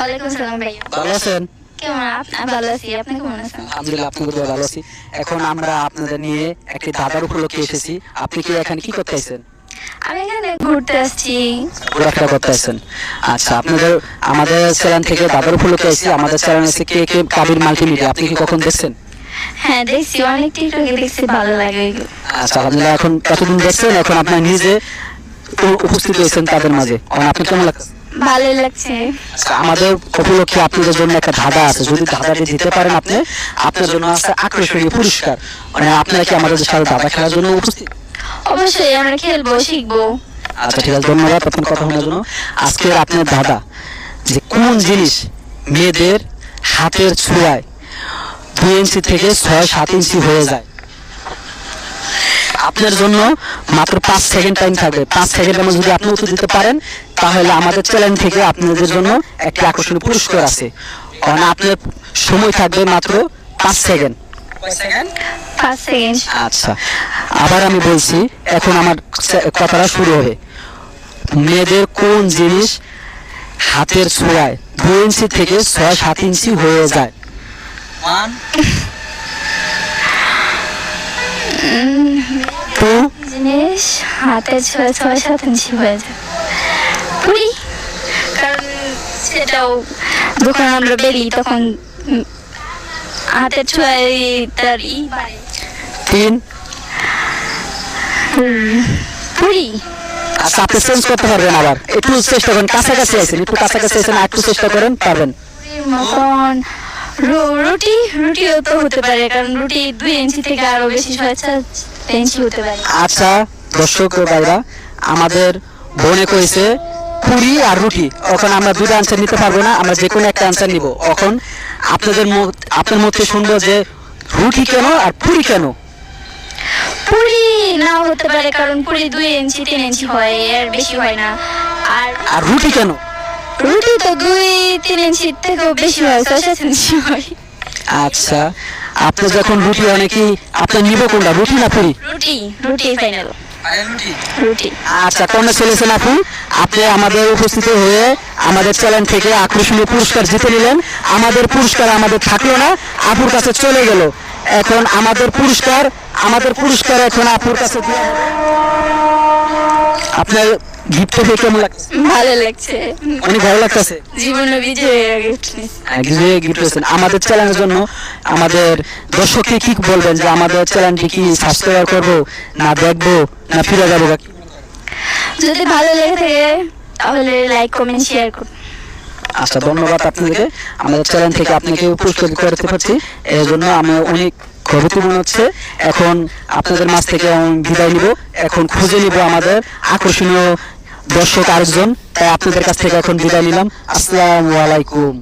ওয়ালাইকুম সালাম ভাইয়া ভালো আছেন? কেমন আপ- আমি ভালো আছি আপনি কেমন আছেন? আলহামদুলিল্লাহ আপনাদের দোয়া ভালো আছি। এখন আমরা আপনাদের নিয়ে একটি দাদার উপলক্ষে এসেছি। আপনি কি এখানে কি করতে আছেন আমি এখানে ঘুরতে আসছি। ঘোরাফেরা করতে আছেন আচ্ছা আপনাদের আমাদের চ্যানেল থেকে দাদার উপলক্ষে এসেছি। আমাদের চ্যানেল আছে কে কে কাবির মাল্টিমিডিয়া। আপনি কি কখন দেখছেন? হ্যাঁ দেখছি। অনেক টিকটকে দেখছি ভালো লাগে। আচ্ছা আলহামদুলিল্লাহ এখন এতদিন দেখছেন এখন আপনার নিজে উপস্থিত হয়েছেন তাদের মাঝে। এখন আপনি কেমন লাগছে ভালোই লাগছে। আচ্ছা, আমাদের উপলক্ষে আপনাদের জন্য একটা ধাঁধা আছে। যদি ধাঁধাটি দিতে পারেন আপনি আপনার জন্য আছে আকর্ষণীয় পুরস্কার। মানে আপনারা কি আমাদের সাথে ধাঁধা খেলার জন্য উপস্থিত? অবশ্যই আমরা খেলব শিখব। আচ্ছা ঠিক আছে ধন্যবাদ আপনার কথা শোনার জন্য। আজকের আপনার দাদা যে কোন জিনিস মেয়েদের হাতের ছোঁয়ায় দুই ইঞ্চি থেকে ছয় সাত ইঞ্চি হয়ে যায়? আপনার জন্য মাত্র পাঁচ সেকেন্ড টাইম থাকবে। পাঁচ সেকেন্ডের মধ্যে যদি আপনি উত্তর দিতে পারেন তাহলে আমাদের চ্যানেল থেকে আপনাদের জন্য একটি আকর্ষণীয় পুরস্কার আছে। কারণ আপনার সময় থাকবে মাত্র পাঁচ সেকেন্ড আচ্ছা। আবার আমি বলছি এখন আমার কথাটা শুরু হবে। মেয়েদের কোন জিনিস হাতের ছোঁয়ায় দুই ইঞ্চি থেকে ছয় সাত ইঞ্চি হয়ে যায়? হাতে ছয় ছয় সাত ইঞ্চি হয়ে যায় পুরি কারণ সেটাও যখন আমরা বেরি তখন হাতের ছোঁয়ায় তার ই তিন? পুরি আচ্ছা আপনি চেঞ্জ করতে পারবেন আবার। একটু চেষ্টা করেন কাছাকাছি আছেন একটু কাছাকাছি আছেন একটু চেষ্টা করেন পারবেন। মতন রুটি রুটিও তো হতে পারে কারণ রুটি দুই ইঞ্চি থেকে আরও বেশি ছয় ইঞ্চি হতে পারে। আচ্ছা। দর্শক ভাইরা আমাদের বোনে কইছে পুরি আর রুটি। এখন আমরা দুটো আনসার নিতে পারব না আমরা যে কোনো একটা আনসার নিব। এখন আপনাদের আপনার মধ্যে শুনব যে রুটি কেন আর পুরি কেন? পুরি নাও হতে পারে কারণ পুরি দুই ইঞ্চি তিন ইঞ্চি হয় এর বেশি হয় না। আর আর রুটি কেন? রুটি তো দুই তিন ইঞ্চি থেকেও বেশি হয় ছয় সাত ইঞ্চি হয়। আচ্ছা আপনি যখন রুটি অনেকেই আপনার নিব কোনটা রুটি না পুরি? রুটি রুটি ফাইনাল রুটি? আচ্ছা কোন চলেছেন আপু? আপনি আমাদের উপস্থিত হয়ে আমাদের চ্যানেল থেকে আকর্ষণীয় পুরস্কার জিতে নিলেন। আমাদের পুরস্কার আমাদের থাকল না আপুর কাছে চলে গেল। এখন আমাদের পুরস্কার আমাদের পুরস্কার এখন আপুর কাছে আপনার গিফট পেয়ে কেমন লাগছে? ভালো লাগছে। অনেক ভালো লাগতেছে? জীবনে বিজয়। গিফট পেয়েছেন। আমাদের চ্যানেলের জন্য আমাদের দর্শককে কি বলবেন যে আমাদের চ্যানেলটি কি সাবস্ক্রাইব করব না দেখব না ফিরে যাব যদি ভালো লেগে থাকে তাহলে লাইক কমেন্ট শেয়ার করুন। আচ্ছা ধন্যবাদ আপনাদেরকে আমাদের চ্যানেল থেকে আপনাকে পুরস্কৃত করতে পারছি। এর জন্য আমি অনেক গর্বিত মনে হচ্ছে, এখন আপনাদের মাঝ থেকে বিদায় নিব। এখন খুঁজে নিব আমাদের আকর্ষণীয় দর্শক আরেকজন, তাই আপনাদের কাছ থেকে এখন বিদায় নিলাম। আসসালামু আলাইকুম।